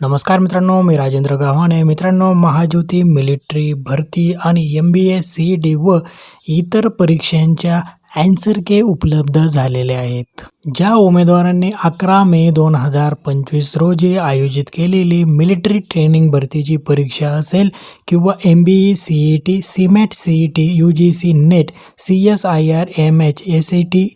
नमस्कार मित्रांनो मी राजेंद्र गव्हाणे मित्रांनो महाज्योती मिलिटरी भरती आणि M B S C D व इतर परीक्षांच्या ॲन्सर के उपलब्ध झालेले आहेत. ज्या उमेदवारांनी अकरा मे दोन हजार पंचवीस रोजी आयोजित केलेली मिलिटरी ट्रेनिंग भरतीची परीक्षा असेल किंवा M B E C E T CMAT C E T U G C NET C S I R M H S E T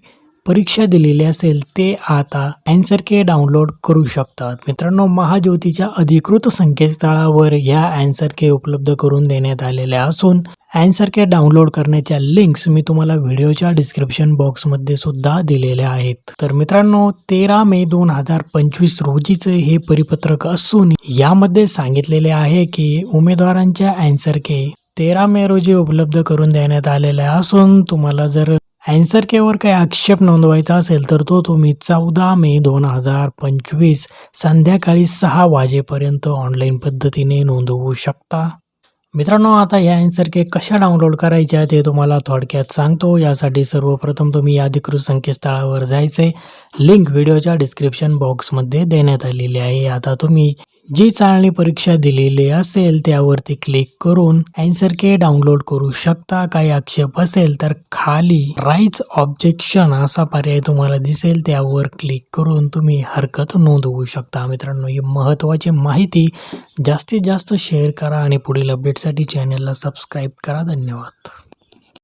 परीक्षा दिलेली असेल ते आता अँसर के डाउनलोड करू शकतात. मित्रांनो महाज्योतीच्या अधिकृत संकेतस्थळावर ह्या अँसर के उपलब्ध करून देण्यात आलेल्या असून अँसर के डाउनलोड करण्याच्या लिंक्स मी तुम्हाला व्हिडिओच्या डिस्क्रिप्शन बॉक्समध्ये सुद्धा दिलेल्या आहेत. तर मित्रांनो तेरा मे दोन हजार पंचवीस रोजीचं हे परिपत्रक असून यामध्ये सांगितलेले आहे की उमेदवारांच्या अँसर के तेरा मे रोजी उपलब्ध करून देण्यात आलेल्या असून तुम्हाला जर ॲन्सर केवर काही आक्षेप नोंदवायचा असेल तर तो तुम्ही चौदा मे दोन हजार पंचवीस संध्याकाळी सहा वाजेपर्यंत ऑनलाईन पद्धतीने नोंदवू शकता. मित्रांनो आता या ॲन्सर के कशा डाउनलोड करायच्या ते तुम्हाला थोडक्यात सांगतो. यासाठी सर्वप्रथम तुम्ही या अधिकृत संकेतस्थळावर जायचे. लिंक व्हिडिओच्या डिस्क्रिप्शन बॉक्समध्ये देण्यात आलेली आहे. आता तुम्ही जी चाळणी परीक्षा दिलेली असेल त्यावरती क्लिक करून अँसर के डाउनलोड करू शकता. काही आक्षेप असेल तर खाली राईट्स ऑब्जेक्शन असा पर्याय तुम्हाला दिसेल. त्यावर क्लिक करून तुम्ही हरकत नोंदवू शकता. मित्रांनो ही महत्त्वाची माहिती जास्तीत जास्त शेअर करा आणि पुढील अपडेटसाठी चॅनलला सबस्क्राईब करा. धन्यवाद.